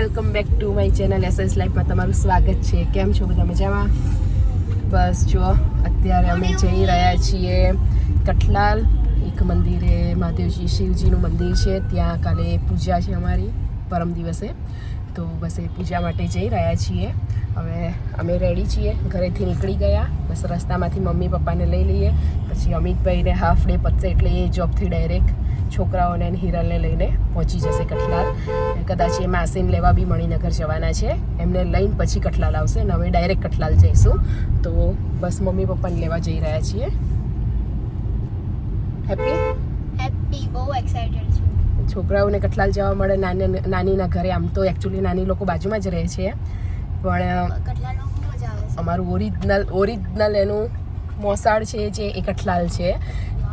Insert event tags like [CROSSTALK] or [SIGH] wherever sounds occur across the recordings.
Welcome back to my channel SS લાઈફમાં તમારું સ્વાગત છે. કેમ છો બધા મજામાં? બસ જો અત્યારે અમે જઈ રહ્યા છીએ કઠલાલ, એક મંદિરે મહાદેવજી શિવજીનું મંદિર છે. ત્યાં કાલે પૂજા છે અમારી, પરમ દિવસે. તો બસ એ પૂજા માટે જઈ રહ્યા છીએ. હવે અમે રેડી છીએ, ઘરેથી નીકળી ગયા. બસ રસ્તામાંથી મમ્મી પપ્પાને લઈ લઈએ. પછી અમિતભાઈને હાફ ડે પતશે એટલે એ જોબથી ડાયરેક્ટ છોકરાઓને અને હિરલને લઈને પહોંચી જશે કઠલાલ. કદાચ એ માસીન લેવા બી મણિનગર જવાના છે. એમને લઈને પછી કઠલાલ આવશે અને અમે ડાયરેક્ટ કઠલાલ જઈશું. તો બસ મમ્મી પપ્પાને લેવા જઈ રહ્યા છીએ. હેપી હેપી બહુ એક્સાઇટેડ છું. છોકરાઓને કઠલાલ જવા મળે નાની નાનીના ઘરે. આમ તો એકચ્યુઅલી નાની લોકો બાજુમાં જ રહે છે. પણ અમારું ઓરિજિનલ ઓરિજિનલ એનું મોસાળ છે જે એ કઠલાલ છે.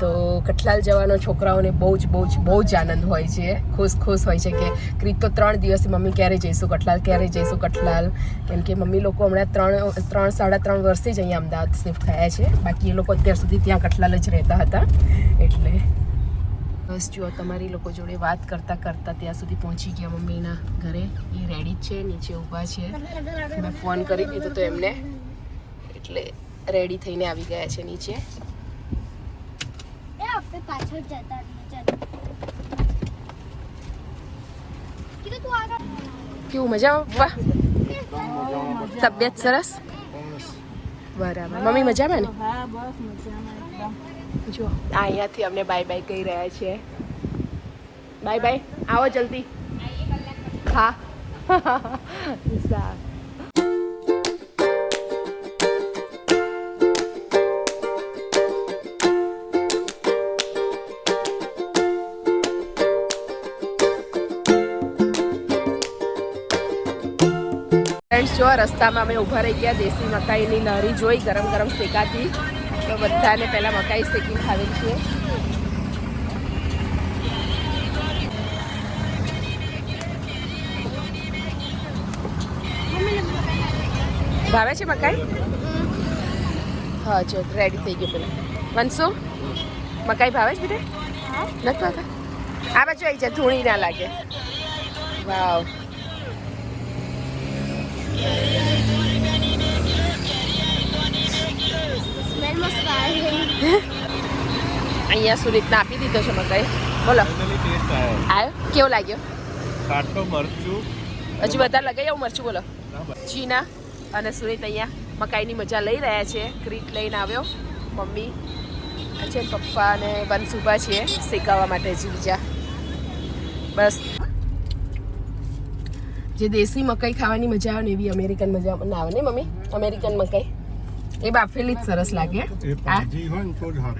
તો કઠલાલ જવાનો છોકરાઓને બહુ જ બહુ જ બહુ જ આનંદ હોય છે. ખુશ ખુશ હોય છે કે ક્રીત તો ત્રણ દિવસથી મમ્મી ક્યારે જઈશું કઠલાલ, ક્યારે જઈશું કઠલાલ? કેમ કે મમ્મી લોકો હમણાં ત્રણ ત્રણ, સાડા ત્રણ વર્ષથી જ અહીંયા અમદાવાદ શિફ્ટ થયા છે. બાકી એ લોકો અત્યાર સુધી ત્યાં કઠલાલ જ રહેતા હતા. એટલે બસ જુઓ તમારી લોકો જોડે વાત કરતાં કરતાં ત્યાં સુધી પહોંચી ગયા મમ્મીના ઘરે. એ રેડી જ છે, નીચે ઊભા છે. મેં ફોન કરી દીધો તો એમને. એટલે રેડી થઈને આવી ગયા છે નીચે. આપણે પાછળ જતા ચાલ. કેવું મજામાં વાહ. તબિયત સરસ? બરાબર. મમ્મી મજામાં ને? હા બસ મજામાં જો અહીંયાથી અમને બાય બાય કહી રહ્યા છે. બાય બાય આવો જલ્દી. હા. [LAUGHS] સારું. જો રસ્તામાં અમે ઊભા રહી ગયા દેશી મકાઈની લહેરી જોઈ ગરમ ગરમ શેકાતી. તો બધાને પહેલાં મકાઈ શેકી ખાવી છે. ભાવે છે મકાઈ? હા જો રેડી થઈ ગયું પેલા. વનસો મકાઈ ભાવે છે બેટા? નથી ભાવતા? આ બાજુ આવી જાય ધૂણી ના લાગે. વાવ. અહીંયા સુરતના આપી દીધો છે મકાઈ. બોલો. આવ્યો કેવો લાગ્યો? કાટો મરચું. હજી બધા લગાઈ આવું મરચું બોલો. ચીના અને સુરત અહીંયા મકાઈની મજા લઈ રહ્યા છે. ક્રીટ લઈને આવ્યો. મમ્મી આ છે પપ્પા અને વંશ ઊભા છીએ શેકાવા માટે જીવજા બીજા બસ. જે દેશી મકાઈ ખાવાની મજા આવે ને એવી અમેરિકન મજા ના આવે. ને મમ્મી? અમેરિકન મકાઈ. એ બાફેલી જ સરસ લાગે.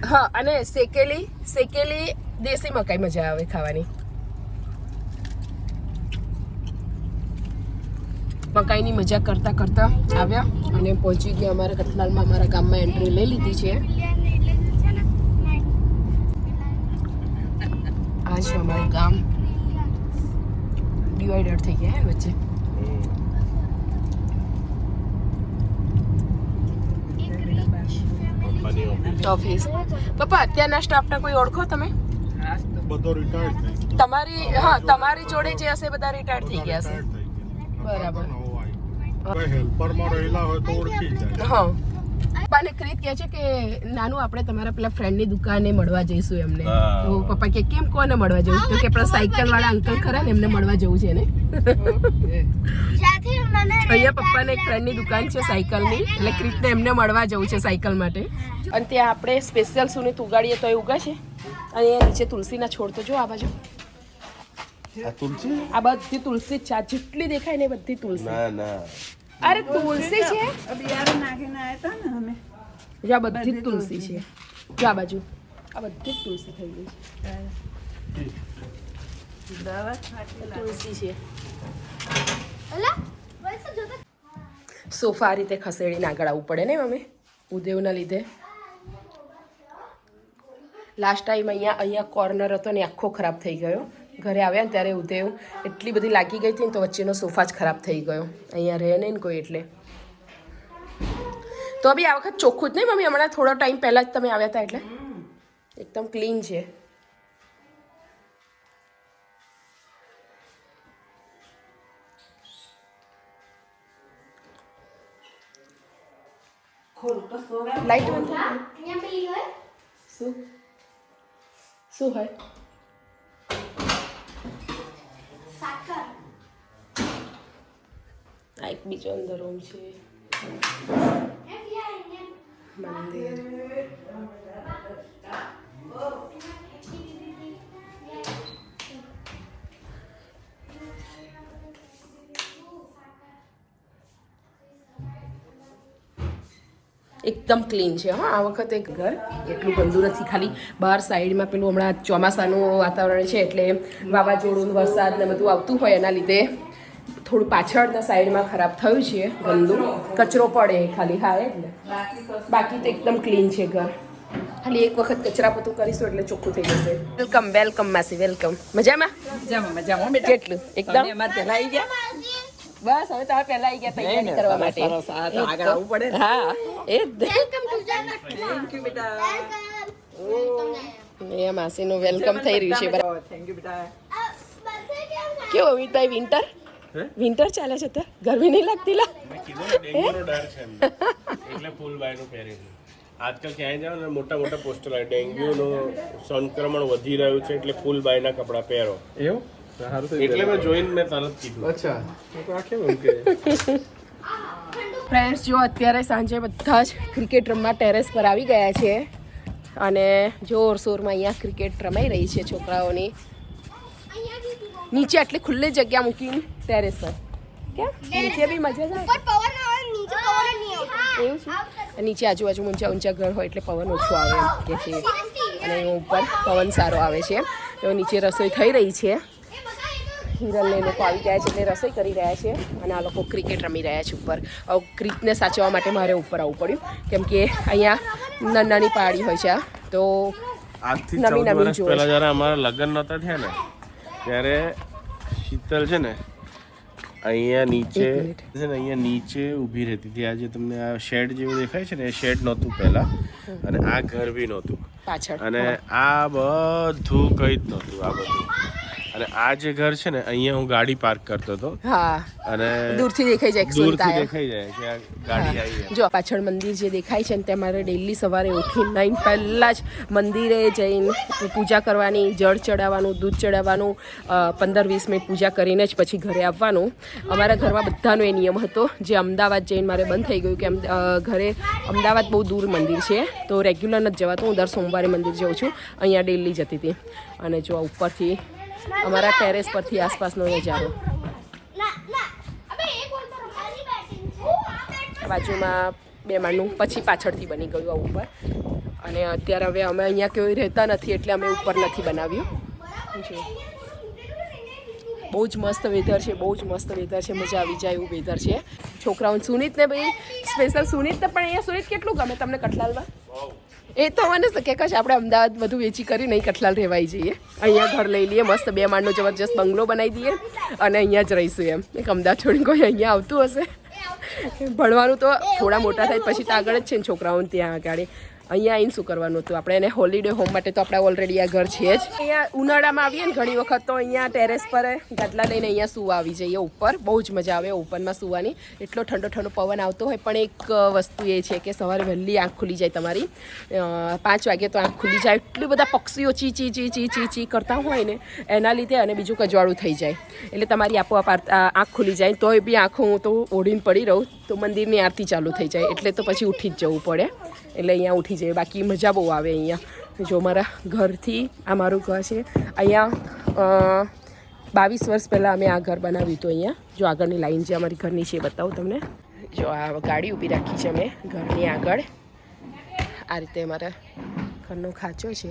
હા અને શેકેલી શેકેલી દેશી મકાઈ મજા આવે ખાવાની. મકાઈની મજા કરતા કરતા આવ્યા અને પહોંચી ગયા અમારા કઠલાલમાં અમારા ગામમાં એન્ટ્રી લઈ લીધી છે. આ છે અમારું ગામ. ડિવાઈડર થઈ ગયા હે વચ્ચે પપ્પાની ઓફિસ ઓફિસ પપ્પા અત્યારના સ્ટાફના કોઈ ઓળખો તમે? બધો રિટાયર્ડ થઈ ગયો. તમારી હા તમારી જોડે જે હશે બધા રિટાયર થઈ ગયા હશે. રિટાયર્ડ થઈ ગયો. બરાબર. નવો આવ્યો. કોઈ હેલ્પરમાં રહેલા હોય તો ઓળખી જાય. હા. પપ્પાને ક્રીત કહે છે કે નાનું આપણે તમારા પેલા ફ્રેન્ડની દુકાને મળવા જઈશું એમને. તો પપ્પા કે કેમ કોને મળવા જવું? તો કે પેલા સાયકલ વાળા અંકલ ખરા ને એમને મળવા જવું છે ને અહીંયા પપ્પાને એક ફ્રેન્ડની દુકાન છે સાયકલની એટલે ક્રીતને એમને મળવા જવું છે સાયકલ માટે. અને ત્યાં આપણે સ્પેશિયલ સુનિત ઉગાડીએ તો એ ઉગા છે. અને અહીંયા નીચે તુલસીના છોડ તો જો આ બાજુ. આ તુલસી? બધી તુલસી જ છે. જેટલી દેખાય ને એ બધી તુલસી. ના ના. અરે તુલસી છે? બિયારણ નાખીને આવ્યા હતા ને અમે. જો આ બધી જ તુલસી છે. જો આ બાજુ. આ બધી જ તુલસી થઈ ગઈ છે. તુલસી છે. અલા સોફા આ રીતે ખસેડીને આગળ આવવું પડે ને મમ્મી? ઉદેવના લીધે. લાસ્ટ ટાઈમ અહીંયા અહીંયા કોર્નર હતો ને આખો ખરાબ થઈ ગયો. ઘરે આવ્યા ને ત્યારે ઉધેવ એટલી બધી લાગી ગઈ હતી ને તો વચ્ચેનો સોફા જ ખરાબ થઈ ગયો. અહીંયા રહે નહીં કોઈ એટલે. તો બી આ વખત ચોખ્ખું જ નહીં મમ્મી? હમણાં થોડો ટાઈમ પહેલાં જ તમે આવ્યા હતા એટલે? એકદમ ક્લીન છે. લાઈટ શું? શું હોય? આ એક બીજો અંદર રૂમ છે. મંદિર. એકદમ ક્લીન છે હા આ વખતે ઘર. એટલું ગંદુ નથી ખાલી બહાર સાઈડમાં પેલું હમણાં ચોમાસાનું વાતાવરણ છે એટલે વાવાઝોડું વરસાદ ને બધું આવતું હોય એના લીધે. થોડું પાછળના સાઈડમાં ખરાબ થયું છે ગંદુ. કચરો પડે ખાલી. હા એટલે બાકી તો એકદમ ક્લીન છે ઘર. ખાલી એક વખત કચરા પોતું કરીશું એટલે ચોખ્ખું થઈ જશે. વેલકમ વેલકમ માસી વેલકમ મજામાં? મજામાં મજામાં બેટા. કેટલું? એકદમ? અમાર પહેલા આવી ગયા? બસ હવે તમે પહેલા આવી ગયા તૈયારી કરવા માટે. સરસ, આ આગળ આવવું પડે હા એ વેલકમ ટુ થેન્ક યુ બેટા. માસીનું વેલકમ થઈ રહ્યું છે બરાબર. થેન્ક યુ બેટા. કેવો બધે કેમ કેવું અમિતભાઈ વિન્ટર વિન્ટર ચાલે છે તે? ગરમી નહીં લાગતી લા? ડેન્ગ્યુનો ડર છે. એટલે ફૂલ બાયનું પહેરી આજકાલ ક્યાંય જાવ ને મોટા મોટા પોસ્ટર આવે ડેન્ગ્યુનું સંક્રમણ વધી રહ્યું છે એટલે ફૂલ બાયના કપડાં પહેરો. એવું? એટલે મેં જોઈને મેં તરત કીધું. અચ્છા. આ કેમ એમ કે? ફ્રેન્ડ્સ જો અત્યારે સાંજે બધા જ ક્રિકેટ રમવા ટેરેસ પર આવી ગયા છે અને જોરશોરમાં અહીંયા ક્રિકેટ રમાઈ રહી છે છોકરાઓની. નીચે આટલી ખુલ્લી જગ્યા મૂકીને ટેરેસ પર કે નીચે બી મજા આવે. પવન આવે નીચે પવન નહીં આવતો. એવું છે? નીચે આજુબાજુ ઊંચા ઊંચા ઘર હોય એટલે પવન ઓછો આવે કે છે. અને ઉપર પવન સારો આવે છે. તો નીચે રસોઈ થઈ રહી છે. હિરલ ને લોકો આવી ગયા છે એટલે રસોઈ કરી રહ્યા છે. અને આ લોકો ક્રિકેટ રમી રહ્યા છે ઉપર. ક્રિકને સાચવવા માટે મારે ઉપર આવવું પડ્યું. કેમ કે અહીંયા નાની નાની પહાડી હોય છે. તો આજથી નવી નવી પહેલા જ્યારે અમારા લગ્ન નહોતા થયા ને ત્યારે શીતલ છે ને અહીંયા નીચે છે ને અહીંયા નીચે ઊભી રહેતી હતી. આજે તમને આ શેડ જેવું દેખાય છે ને એ શેડ નહોતું પહેલાં. અને આ ઘર બી નહોતું. અને આ બધું કંઈ જ નહોતું આ બધું. અને આ જે ઘર છે ને અહીંયા હું ગાડી પાર્ક કરતો હતો. હા. અને દૂરથી દેખાઈ જાય દૂરથી દેખાઈ જાય કે આ ગાડી આવી. જો પાછળ મંદિર જે દેખાય છે ને તે મારે ડેલી સવારે ઉઠી નાઈન પહેલાં જ મંદિરે જઈને પૂજા કરવાની જળ ચડાવવાનું દૂધ ચડાવવાનું પંદર વીસ મિનિટ પૂજા કરીને જ પછી ઘરે આવવાનું. અમારા ઘરમાં બધાનો એ નિયમ હતો. જે અમદાવાદ જઈને મારે બંધ થઈ ગયું કે ઘરે અમદાવાદ બહુ દૂર મંદિર છે. તો રેગ્યુલર નથી જવાતું. હું દર સોમવારે મંદિર જઉં છું. અહીંયા ડેલી જતી હતી. અને જો ઉપરથી અમારા ટેરેસ પરથી આસપાસનો નજારો. બાજુમાં બે માળનું પછી પાછળથી બની ગયું આ ઉપર. અને અત્યારે હવે અમે અહીંયા કોઈ રહેતા નથી એટલે અમે ઉપર નથી બનાવ્યું. જો. બહુ જ મસ્ત વેધર છે, બહુ જ મસ્ત વેધર છે, મજા આવી જાય એવું વેધર છે. છોકરાઓને સુનિતને ભાઈ સ્પેશિયલ સુનિતને પણ અહીંયા સુનિત કેટલું ગમે તમને કઠલાલમાં એ તો મને શું કે, કશ આપણે અમદાવાદ બધું વેચી કરી નહીં, કઠલાલ રહેવાઈ જઈએ. અહીંયા ઘર લઈ લઈએ, મસ્ત બે માળનો જબરજસ્ત બંગલો બનાવી દઈએ અને અહીંયા જ રહીશું એમ. એક અમદાવાદ છોડીને કોઈ અહીંયા આવતું હશે. ભણવાનું તો થોડા મોટા થાય, પછી તો આગળ જ છે ને છોકરાઓને ત્યાં આગળ. અહીંયા આવીને શું કરવાનું હતું? આપણે એને હોલિડે હોમ માટે તો આપણે ઓલરેડી આ ઘર છે જ. અહીંયા ઉનાળામાં આવીએ ને ઘણી વખત તો અહીંયા ટેરેસ પર ગાદલા લઈને અહીંયા સુવા આવી જઈએ? ઉપર બહુ જ મજા આવે ઓપનમાં સુવાની. એટલો ઠંડો ઠંડો પવન આવતો હોય. પણ એક વસ્તુ એ છે કે સવારે વહેલી આંખ ખુલી જાય તમારી. પાંચ વાગે તો આંખ ખુલી જાય. એટલી બધા પક્ષીઓ ચી ચી ચી ચી ચી ચી કરતા હોય ને, એના લીધે અને બીજું કજવાળું થઈ જાય. એટલે તમારી આપોઆપ આંખ ખુલી જાય. તોય બી આંખો હું તો ઓઢીને પડી રહું. તો મંદિરની આરતી ચાલુ થઈ જાય. એટલે તો પછી ઉઠી જ જવું પડે. એટલે અહીંયા ઉઠી જાય બાકી મજા બહુ આવે અહીંયા. જો મારા ઘરથી આ મારું ઘર છે, અહીંયા બાવીસ વર્ષ પહેલાં અમે આ ઘર બનાવ્યું હતું અહીંયા. જો આગળની લાઈન જે અમારી ઘરની છે બતાવું તમને. જો આ ગાડી ઊભી રાખી છે અમે ઘરની આગળ. આ રીતે અમારા ઘરનો ખાંચો છે.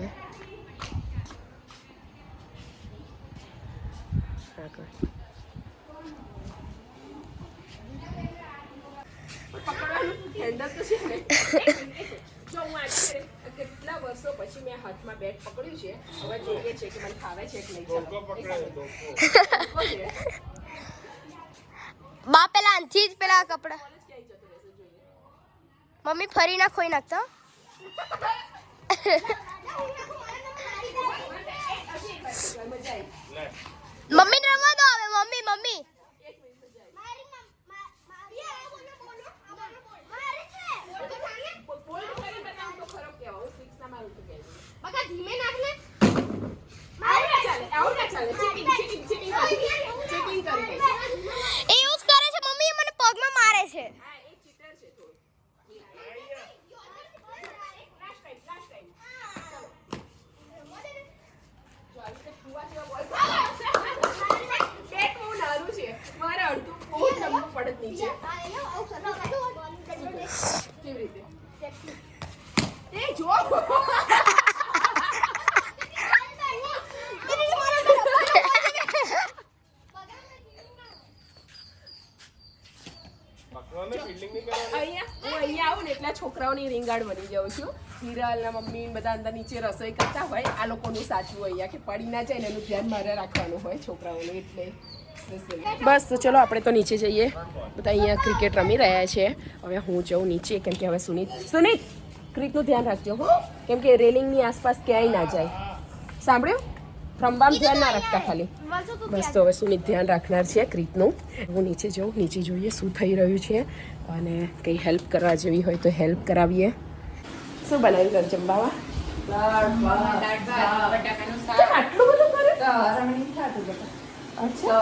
આગળ. હેન્ડલ તો છે ને જો હું આજે કેટલા વર્ષો પછી મેં હાથમાં બેટ પકડ્યું છે. હવે જોઈએ છે કે મને ફાવે છે કે નહીં. બા પેલા આનથી જ પેલા કપડા. મમ્મી ફરી ના ખોઈ નાખતા [LAUGHS] મમ્મી ને રમવા દો હવે મમ્મી મમ્મી મારી પડે જ નીચે આ એ લો, આવું સર, આવું સર. કેવી રીતે Sexy. એ જો અહીંયા હું અહીંયા આવું ને એટલા છોકરાઓની રીંગાડ બની જાઉં છું. હિરાલના મમ્મી બધા અંદર નીચે રસોઈ કરતા હોય આ લોકોનું સાચું અહીંયા કે પડી ના જાય ને એનું ધ્યાન મારે રાખવાનું હોય છોકરાઓનું એટલે. બસ તો ચલો આપણે તો નીચે જઈએ. બધા અહીંયા ક્રિકેટ રમી રહ્યા છે. હવે હું જઉં નીચે કેમ કે હવે સુનિત સુનિત ક્રિકનું ધ્યાન રાખજો હો. કેમ કે રેલિંગની આસપાસ ક્યાંય ના જાય. સાંભળ્યું? રમવામાં ધ્યાન ના રાખતા ખાલી. બસ તો હવે સુમિત ધ્યાન રાખનાર છે ક્રીતનું. હું નીચે જાઉં નીચે જોઈએ શું થઈ રહ્યું છે. અને કંઈ હેલ્પ કરવા જેવી હોય તો હેલ્પ કરાવીએ. શું બનાવ્યું ઘર જમવામાં? અચ્છા.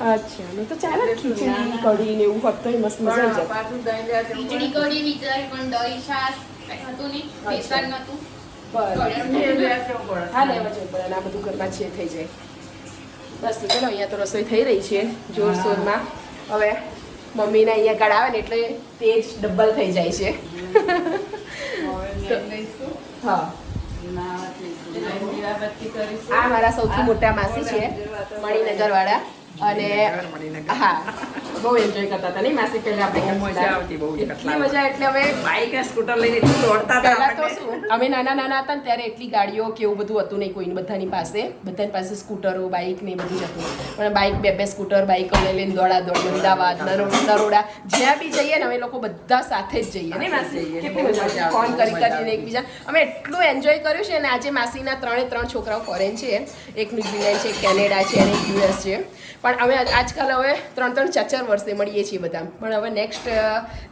અચ્છા તો ચાલે ખીચડી કઢી ને એવું હોત મસ્ત મજા આવી જાય ખીચડી કઢી વિચાર પણ દહીં છાશ હતું નહીં? બેસન નહોતું બસ ઘરમાં છે, થઈ જાય. બસ, તો ચલો તો રસોઈ થઈ રહી છે, જોરશોરમાં. હવે મમ્મીને અહીંયા કઢાવે ને એટલે તે જ ડબલ થઈ જાય છે. હા. આ મારા સૌથી મોટા માસી છે મણિનગર વાળા અને હા બહુ એન્જોય કરતા હતા નહીં માસી પહેલા આપણે મજા આવતી, બહુ એટલી મજા એટલે અમે બાઇક ને સ્કૂટર લઈને એટલું દોડતા હતા તો શું અમે નાના નાના હતા ને ત્યારે એટલી ગાડીઓ કે એવું બધું હતું નહીં કોઈની બધાની પાસે. બધાની પાસે સ્કૂટરો બાઇક ને બધું હતું. પણ બાઇક બે બે સ્કૂટર બાઇકો લઈ લઈને દોડા દોડ અમદાવાદ નરો- નરોડા જ્યાં બી જઈએ ને અમે લોકો બધા સાથે જ જઈએ. ને માસી? કેટલી મજા આવતી. ફોન કરી કરીને એકબીજા. અમે એટલું એન્જોય કર્યું છે અને આજે માસીના ત્રણે ત્રણ છોકરાઓ ફોરેન છે. એક ન્યુઝીલેન્ડ છે કેનેડા છે અને યુએસ છે. પણ અમે આજકાલ હવે ત્રણ ત્રણ ચાર ચાર વર્ષે મળીએ છીએ બધા. પણ હવે નેક્સ્ટ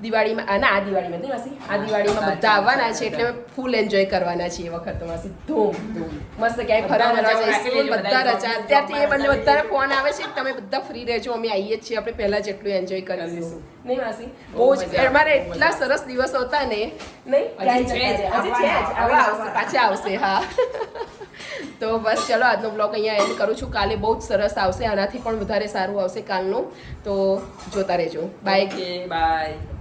દિવાળીમાં ના આ દિવાળીમાં નહીં માસી આ દિવાળીમાં બધા આવવાના છે એટલે અમે ફૂલ એન્જોય કરવાના છીએ એ વખત તો માસી ધૂમ. ધૂમ. મસ્ત ક્યાંય ફરવા ફરવા જઈશું બધા રજા. અત્યારથી એ બંને બધાને ફોન આવે છે તમે બધા ફ્રી રહેજો અમે આવીએ જ છીએ આપણે પહેલાં જેટલું એન્જોય કરીશું નહીં માસી બહુ જ અમારે એટલા સરસ દિવસો હતા ને. નહીં? પાછા આવશે હા. [LAUGHS] તો બસ ચલો, આજનો બ્લોગ અહીંયા એન્ડ કરું છું. કાલે બહુ જ સરસ આવશે. આનાથી પણ વધારે સારું આવશે કાલનું. તો જોતા રહેજો. Bye bye